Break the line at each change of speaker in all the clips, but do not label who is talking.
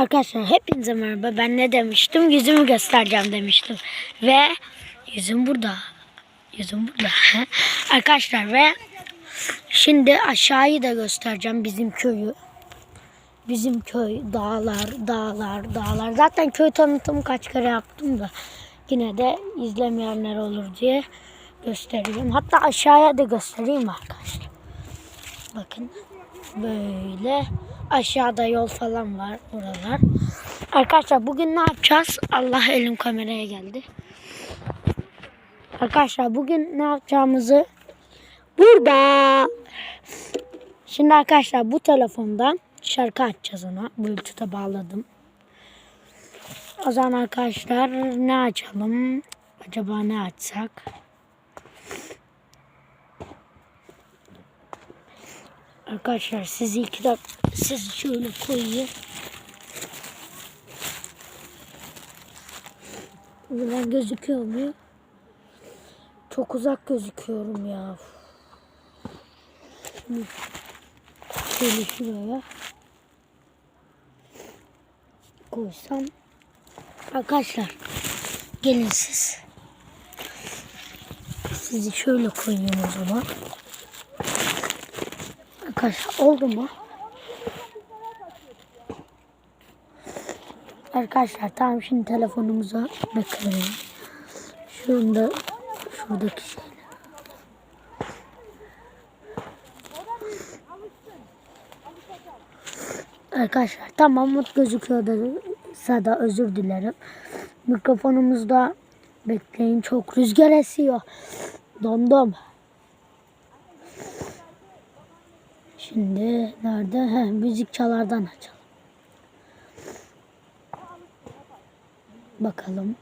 Arkadaşlar hepinize merhaba. Ben ne demiştim? Yüzümü göstereceğim demiştim. Ve yüzüm burada. Yüzüm burada. Arkadaşlar ve şimdi aşağıyı da göstereceğim bizim köyü. Bizim köy dağlar, dağlar, dağlar. Zaten köy tanıtımı kaç kere yaptım da yine de izlemeyenler olur diye göstereyim. Hatta aşağıya da göstereyim arkadaşlar. Bakın böyle aşağıda yol falan var oralar. Arkadaşlar bugün ne yapacağız? Allah elim kameraya geldi. Arkadaşlar bugün ne yapacağımızı burada. Şimdi arkadaşlar bu telefondan şarkı açacağız ona. Bluetooth'a bağladım. O zaman arkadaşlar ne açalım? Acaba ne açsak? Arkadaşlar sizi iki dakika sizi şöyle koyayım. Buradan gözüküyor mu? Çok uzak gözüküyorum ya. Şimdi şöyle şuraya koysam. Arkadaşlar gelin siz. Sizi şöyle koyayım o zaman. Arkadaşlar oldu mu? Arkadaşlar tamam şimdi telefonumuza bakalım. Şunda şuradaki şey. Arkadaşlar tamam gözüküyor da da özür dilerim. Mikrofonumuzda bekleyin çok rüzgar esiyor. Dondum. Şimdi nerede? He, müzik çalardan açalım. Bakalım.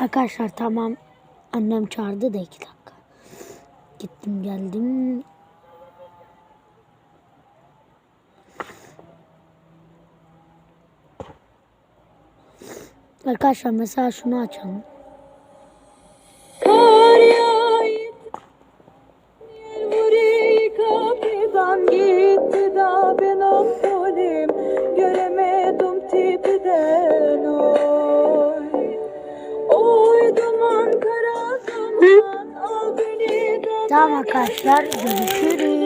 Arkadaşlar tamam. Annem çağırdı da iki dakika. Gittim geldim. Arkadaşlar mesela şunu açalım. arkadaşlar görüşürüz.